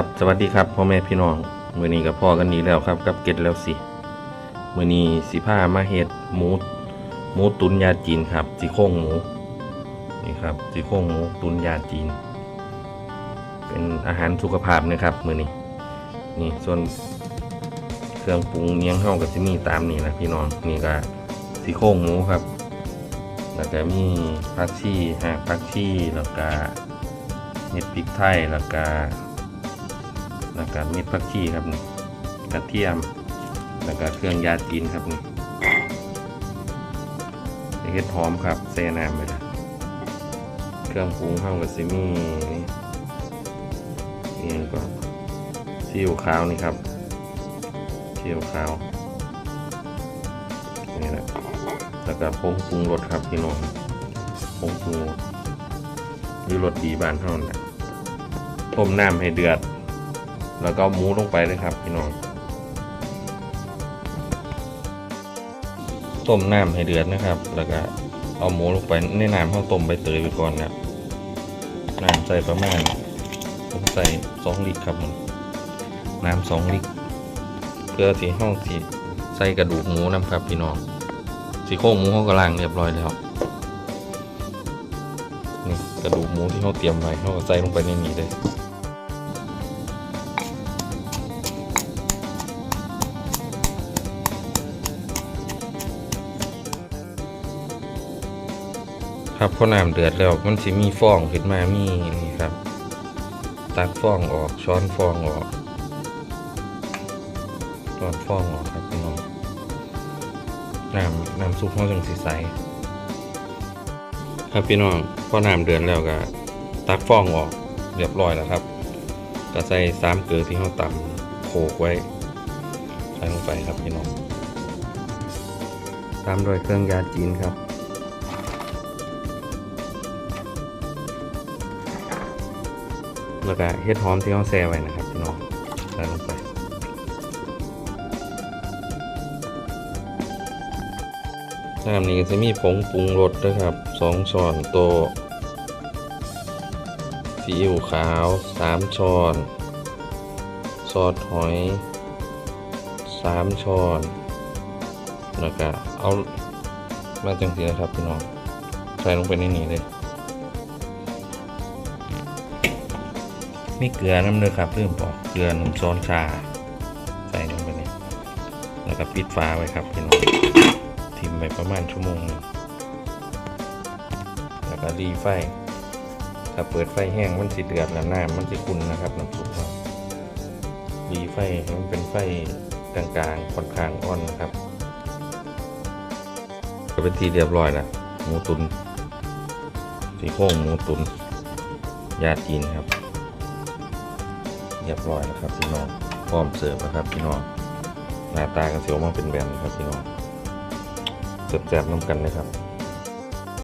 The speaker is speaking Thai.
ครับสวัสดีครับพ่อแม่พี่น้องมือนี้ก็พ่อกันนี้แล้วครับกับเก็ดแล้วสิมือนี้สิพามาเฮ็ดหมูหมูตุนยาจีนครับซี่โครงหมูนี่ครับซี่โครงหมูตุนยาจีน เป็นอาหารสุขภาพนะครับมือนี้นี่ส่วนเครื่องปรุงเมียงเฮาก็สิมีตามนี้นะพี่น้องนี่ก็ซี่โครงหมูครับแล้วก็มีผักชีหากผักชีแล้วก็เม็ดพริกไทยแล้วก็ แล้วก็เม็ดผักชีครับนี่กระเทียม แล้วก็เครื่องยาจีนครับนี่เห็ดหอมครับเซน้ำไปละเครื่องปรุงข้าวกับซิมี่นี่นี่ก็ซีอิ๊วขาวนี่ครับซีอิ๊วขาวนี่แหละแล้วก็ผงปรุงรสครับพี่น้องผงปรุงรสหรือรสดีบ้านเท่านั้นต้มน้ำให้เดือด แล้วก็หมูลงไปเลยครับพี่น้องต้มน้ำให้เดือดนะครับ แล้วก็เอาหมูลงไปในน้ำข้าวต้มใบเตยไปก่อนครับน้ำใส่ประมาณผมใส่สองลิตรครับน้ำสองลิตรเพื่อที่ห้องสีใส่กระดูกหมูนะครับพี่น้องสีโครงหมูเขาก็ล้างเรียบร้อยแล้วนี่กระดูกหมูที่เขาเตรียมไว้เขาก็ใส่ลงไปในนี้เลย ครับพอน้ำเดือดแล้วมันสิมีฟองขึ้นมามีนี่ครับ ตักฟองออกช้อนฟองออกช้อนฟองออกครับพี่น้องน้ำน้ำซุปเขาจังสีใสครับพี่น้องพอน้ำเดือดแล้วก็ตักฟองออกเรียบร้อยแล้วครับก็ใส่สามเกลือที่เขาตำโขกไว้ใส่ลงไปครับพี่น้องตามด้วยเครื่องยาจีนครับ แล้วก็เฮ็ดหอมที่เขาแซ่ไว้นะครับพี่น้องใส่ลงไปน้ำนี้ก็จะมีผงปรุงรสด้วยครับสองช้อนโต๊ะซีอิ๊วขาวสามช้อน ซอสหอยสามช้อนแล้วก็เอามาจังสีนะครับพี่น้องใส่ลงไปในนี้เลย มีเกลือน้ำเนื้อครับเริ่มบอกเกลือหนึ่งช้อนชา ใส่ลงไปนี่แล้วก็ปิดฝาไว้ครับพี่น้องทิมไปประมาณชั่วโมงนึงแล้วก็รีไฟ ถ้าเปิดไฟแห้งมันสิเดือดแล้วน้ำมันสิขุ่นนะครับน้ำซุปเรารีไฟมันเป็นไฟกลางๆค่อนข้างอ่อนนะครับ ก็เป็นทีเรียบร้อยแล้วหมูตุนสีโครงหมูตุนยาจีนครับ รียบร้อยนะครับพี่น้องพร้อมเสิร์ฟนะครับพี่น้องหน้าตากันเสียวมากเป็นแบบนี้ครับพี่น้องเสิร์ฟแซ่บๆน้ำกันเลยครับ